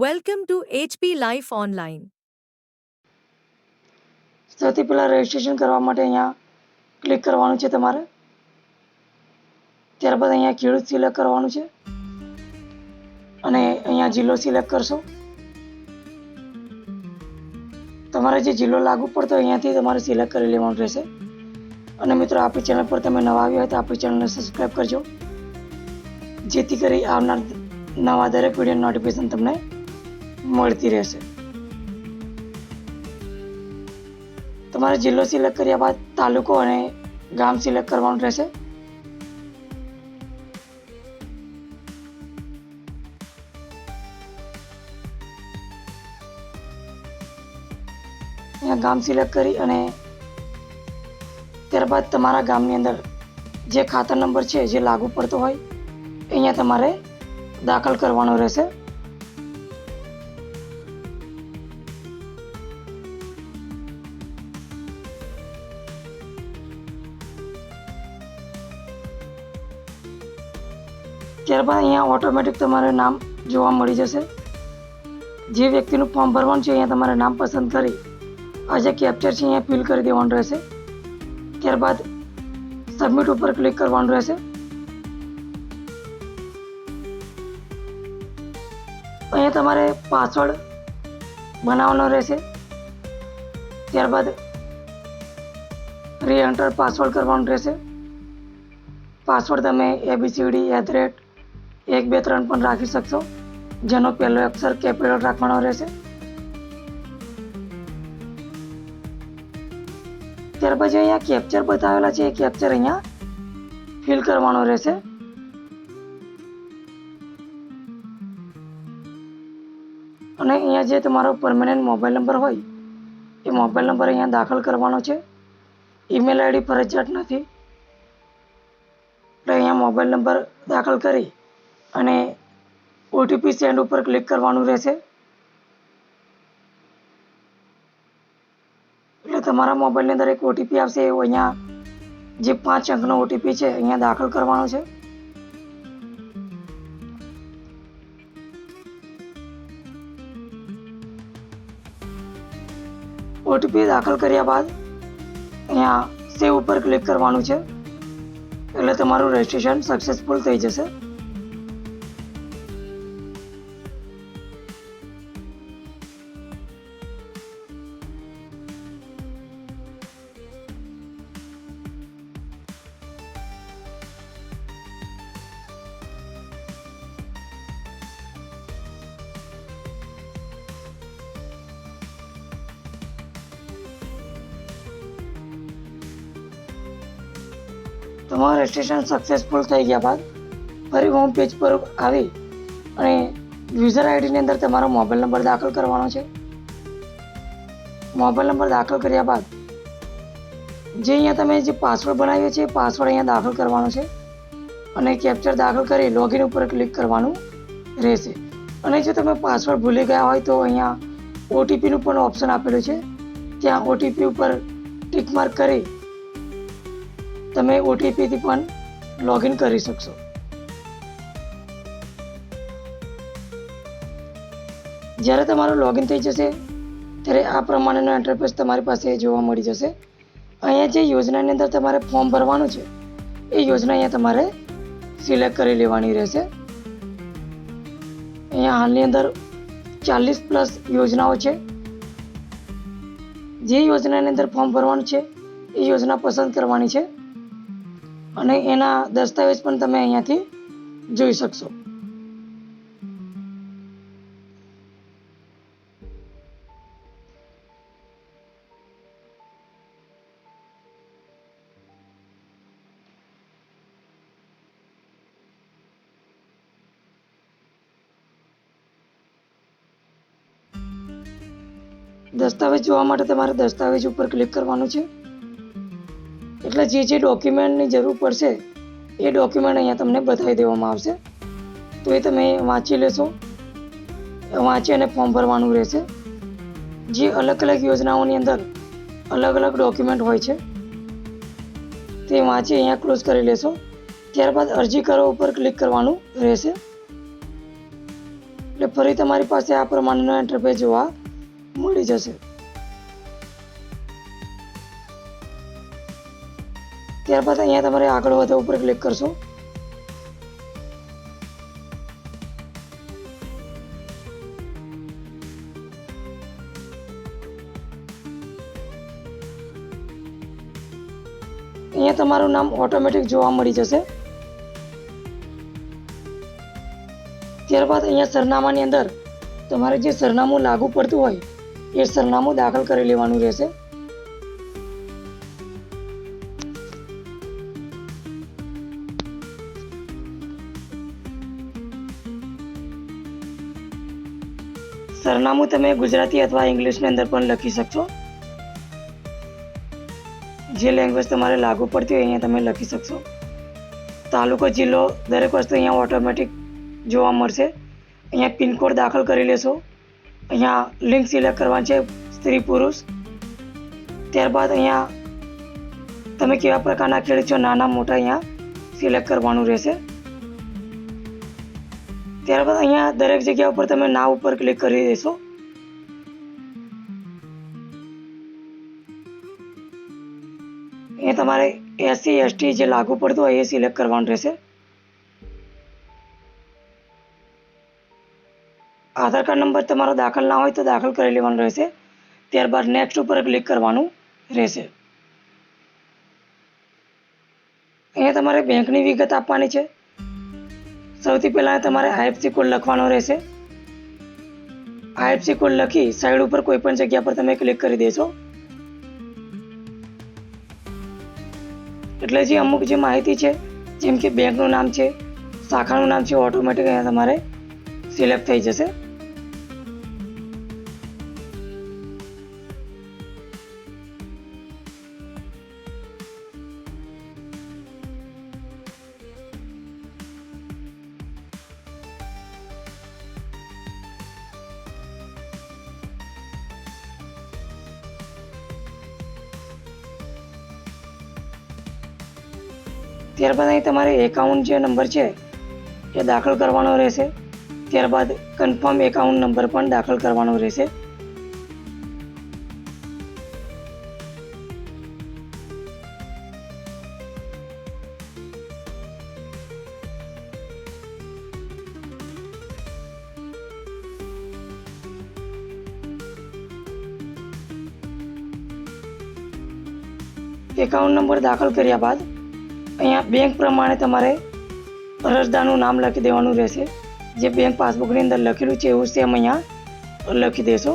Welcome to HP Life Online. સૌથી પહેલાં registration કરવા માટે અહીંયા ક્લિક કરવાનું છે તમારે. ત્યારબાદ અહીંયા ખેડૂત સિલેક્ટ કરવાનું છે. અને અહીંયા જિલ્લો સિલેક્ટ કરશો. તમારે જે જિલ્લો લાગુ પડતો અહીંયાથી તમારે સિલેક્ટ કરી લેવાનું રહેશે. અને મિત્રો, આપણી ચેનલ પર તમે નવા આવ્યા હોય તો આપણી ચેનલને સબસ્ક્રાઈબ કરજો. જેથી કરી આવનાર નવા દરેક વીડિયો નોટિફિકેશન તમને મળતી રહેશે. તમારે જિલ્લો સિલેક્ટ કર્યા બાદ તાલુકો અને ગામ સિલેક્ટ કરવાનું રહેશે? ગામ સિલેક્ટ કરી અને ત્યારબાદ તમારા ગામની અંદર જે ખાતા નંબર છે જે લાગુ પડતો હોય, અહીંયા તમારે દાખલ કરવાનો રહેશે. ત્યારબાદ અહીંયા ઓટોમેટિક તમારે નામ જોવા મળી જશે. જે વ્યક્તિનું ફોર્મ ભરવાનું છે, અહીંયા તમારે નામ પસંદ કરી આ જે કેપ્ચર છે, અહીંયા ફિલ કરી દેવાનું રહેશે. ત્યારબાદ સબમિટ ઉપર ક્લિક કરવાનું રહેશે. અહીંયા તમારે પાસવર્ડ બનાવવાનો રહેશે. ત્યારબાદ રી એન્ટર પાસવર્ડ કરવાનું રહેશે. પાસવર્ડ તમે એબીસીડી એટ ધ રેટ એક, બે, ત્રણ પણ રાખી શકશો. જેનો પહેલો અક્ષર કેપિટલ રાખવાનો રહેશે. ત્યાર પછી અહીંયા કેપ્ચર બતાવેલા છે. એ કેપ્ચર અહીંયા ફિલ કરવાનો રહેશે. અને અહીંયા જે તમારો પરમેનન્ટ મોબાઈલ નંબર હોય, એ મોબાઈલ નંબર અહીંયા દાખલ કરવાનો છે. ઈમેલ આઈડી ફરજિયાત નથી. એટલે અહીંયા મોબાઈલ નંબર દાખલ કરી અને ઓટીપી સેન્ડ ઉપર ક્લિક કરવાનું રહેશે. એટલે તમારા મોબાઈલની અંદર એક ઓટીપી આવશે, એવું અહીંયા જે પાંચ અંકનો ઓટીપી છે, અહીંયા દાખલ કરવાનો છે. ઓટીપી દાખલ કર્યા બાદ અહીંયા સેવ ઉપર ક્લિક કરવાનું છે. એટલે તમારું રજિસ્ટ્રેશન સક્સેસફુલ થઈ જશે. તમારું રજિસ્ટ્રેશન સક્સેસફુલ થઈ ગયા બાદ ફરી હોમ પેજ પર આવી અને યુઝર આઈડીની અંદર તમારો મોબાઈલ નંબર દાખલ કરવાનો છે. મોબાઈલ નંબર દાખલ કર્યા બાદ જે અહીંયા તમે જે પાસવર્ડ બનાવ્યો છે એ પાસવર્ડ અહીંયા દાખલ કરવાનો છે અને કેપ્ચર દાખલ કરી લોગિન ઉપર ક્લિક કરવાનું રહેશે. અને જો તમે પાસવર્ડ ભૂલી ગયા હોય તો અહીંયા ઓટીપીનું પણ ઓપ્શન આપેલું છે. ત્યાં ઓટીપી ઉપર ટિક માર્ક કરી તમે ઓટીપીથી પણ લોગિન કરી શકશો. જ્યારે તમારું લોગિન થઈ જશે, ત્યારે આ પ્રમાણેનો ઇન્ટરફેસ તમારી પાસે જોવા મળી જશે. અહીંયા જે યોજનાની અંદર તમારે ફોર્મ ભરવાનું છે, એ યોજના અહીંયા તમારે સિલેક્ટ કરી લેવાની રહેશે. અહીંયા હાલની અંદર ચાલીસ પ્લસ યોજનાઓ છે. જે યોજનાની અંદર ફોર્મ ભરવાનું છે, એ યોજના પસંદ કરવાની છે. અને એના દસ્તાવેજ પણ તમે અહીંયાથી જોઈ શકશો. દસ્તાવેજ જોવા માટે તમારે દસ્તાવેજ ઉપર ક્લિક કરવાનું છે. એટલે જે જે ડોક્યુમેન્ટની જરૂર પડશે, એ ડોક્યુમેન્ટ અહીંયા તમને બતાવી દેવામાં આવશે. તો એ તમે વાંચી લેશો. વાંચી અને ફોર્મ ભરવાનું રહેશે. જે અલગ અલગ યોજનાઓની અંદર અલગ અલગ ડોક્યુમેન્ટ હોય છે, તે વાંચી અહીંયા ક્લોઝ કરી લેશો. ત્યારબાદ અરજી કરો ઉપર ક્લિક કરવાનું રહેશે. એટલે ફરી તમારી પાસે આ પ્રમાણેનો ઇન્ટરફેસ જોવા મળી જશે. ત્યારબાદ અહીંયા તમારે આગળ વધવા ઉપર ક્લિક કરશો. અહીંયા તમારું નામ ઓટોમેટિક જોવા મળી જશે. ત્યારબાદ અહીંયા સરનામાની અંદર તમારે જે સરનામું લાગુ પડતું હોય, એ સરનામું દાખલ કરી લેવાનું રહેશે. સરનામું તમે ગુજરાતી અથવા ઇંગ્લિશની અંદર પણ લખી શકશો. જે લેંગ્વેજ તમારે લાગુ પડતી હોય અહીંયા તમે લખી શકશો. તાલુકો, જિલ્લો, દરેક વસ્તુ અહીંયા ઓટોમેટિક જોવા મળશે. અહીંયા પિનકોડ દાખલ કરી લેશો. અહીંયા લિંક સિલેક્ટ કરવાની છે સ્ત્રી પુરુષ. ત્યારબાદ અહીંયા તમે કેવા પ્રકારના ખેડૂત છો, નાના, મોટા અહીંયા સિલેક્ટ કરવાનું રહેશે. ત્યારબાદ અહીંયા દરેક જગ્યા ઉપર તમે નાવ ઉપર ક્લિક કરી દેશો. અહીંયા તમારે એસસી એસટી જે લાગુ પડતું હોય એ સિલેક્ટ કરવાનું રહેશે. આધાર કાર્ડ નંબર તમારો દાખલ ના હોય તો દાખલ કરી લેવાનો રહેશે. ત્યારબાદ નેક્સ્ટ ઉપર ક્લિક કરવાનું રહેશે. અહીંયા તમારે બેંકની વિગત આપવાની છે. સૌથી પહેલાં તમારે આઈએફસી કોડ લખવાનો રહેશે. આઈએફસી કોડ લખી સાઈડ ઉપર કોઈ પણ જગ્યા પર તમે ક્લિક કરી દેશો. એટલે જે અમુક જે માહિતી છે, જેમ કે બેંકનું નામ છે, શાખાનું નામ છે ઓટોમેટિક અહીંયા તમારે સિલેક્ટ થઈ જશે. ત્યારબાદ અહીં તમારે એકાઉન્ટ જે નંબર છે, એ દાખલ કરવાનો રહેશે. ત્યારબાદ કન્ફર્મ એકાઉન્ટ નંબર પણ દાખલ કરવાનો રહેશે. એકાઉન્ટ નંબર દાખલ કર્યા બાદ અહીંયા બેંક પ્રમાણે તમારે અરજદારનું નામ લખી દેવાનું રહેશે. જે બેંક પાસબુકની અંદર લખેલું છે એવું સેમ અહીંયા લખી દેશો.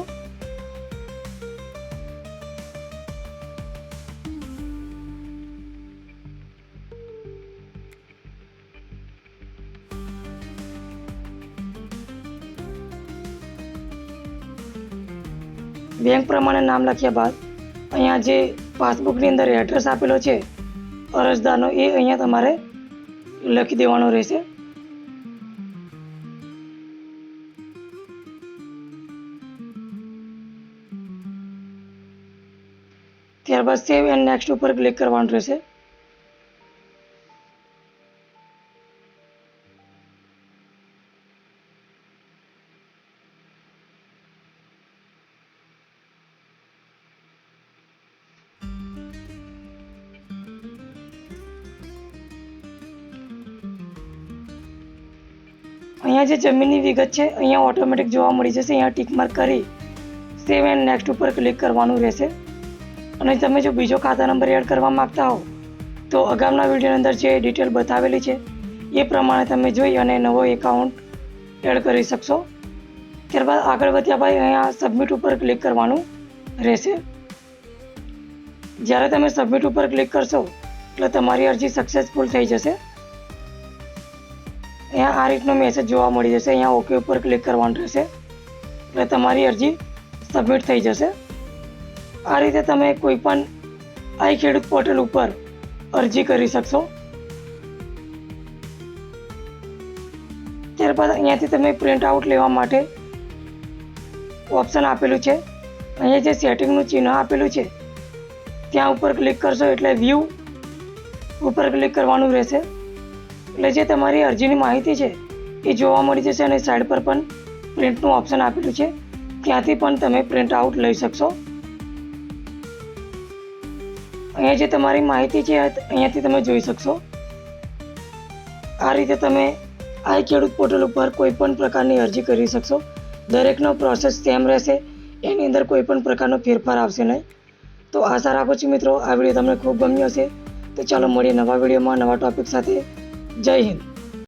બેંક પ્રમાણે નામ લખ્યા બાદ અહીંયા જે પાસબુકની અંદર એડ્રેસ આપેલો છે અરજદારનો એ અહીંયા તમારે લખી દેવાનો રહેશે. ત્યારબાદ સેવ એન્ડ નેક્સ્ટ ઉપર ક્લિક કરવાનું રહેશે. અહીંયા જે જમીનની વિગત છે, અહીંયા ઓટોમેટિક જોવા મળી જશે. અહીંયા ટીક માર્ક કરી સેવ એન્ડ નેક્સ્ટ ઉપર ક્લિક કરવાનું રહેશે. અને તમે જો બીજો ખાતા નંબર એડ કરવા માગતા હો, તો અગાઉના વિડીયોની અંદર જે ડિટેલ બતાવેલી છે, એ પ્રમાણે તમે જોઈ અને નવો એકાઉન્ટ એડ કરી શકશો. ત્યારબાદ આગળ વધ્યા બાદ અહીંયા સબમિટ ઉપર ક્લિક કરવાનું રહેશે. જ્યારે તમે સબમિટ ઉપર ક્લિક કરશો, એટલે તમારી અરજી સક્સેસફુલ થઈ જશે. અહીંયા આ રીતનો મેસેજ જોવા મળી જશે. અહીંયા ઓકે ઉપર ક્લિક કરવાનું રહેશે. એટલે તમારી અરજી સબમિટ થઈ જશે. આ રીતે તમે કોઈ પણ આઈ ખેડૂત પોર્ટલ ઉપર અરજી કરી શકશો. ત્યારબાદ અહીંયાથી તમે પ્રિન્ટ આઉટ લેવા માટે ઓપ્શન આપેલું છે. અહીંયા જે સેટિંગનું ચિહ્ન આપેલું છે, ત્યાં ઉપર ક્લિક કરશો એટલે વ્યૂ ઉપર ક્લિક કરવાનું રહેશે. એટલે જે તમારી અરજીની માહિતી છે એ જોવા મળી જશે અને સાઈડ પર પણ પ્રિન્ટનું ઓપ્શન આપેલું છે. ત્યાંથી પણ તમે પ્રિન્ટ આઉટ લઈ શકશો. અહીંયા જે તમારી માહિતી છે, અહીંયાથી તમે જોઈ શકશો. આ રીતે તમે આ ખેડૂત પોર્ટલ ઉપર કોઈ પણ પ્રકારની અરજી કરી શકશો. દરેકનો પ્રોસેસ સેમ રહેશે. એની અંદર કોઈ પણ પ્રકારનો ફેરફાર આવશે નહીં. તો આશા રાખું છું મિત્રો, આ વીડિયો તમને ખૂબ ગમ્યો હશે. તો ચાલો મળીએ નવા વિડીયોમાં નવા ટોપિક સાથે. જય હિન્દ.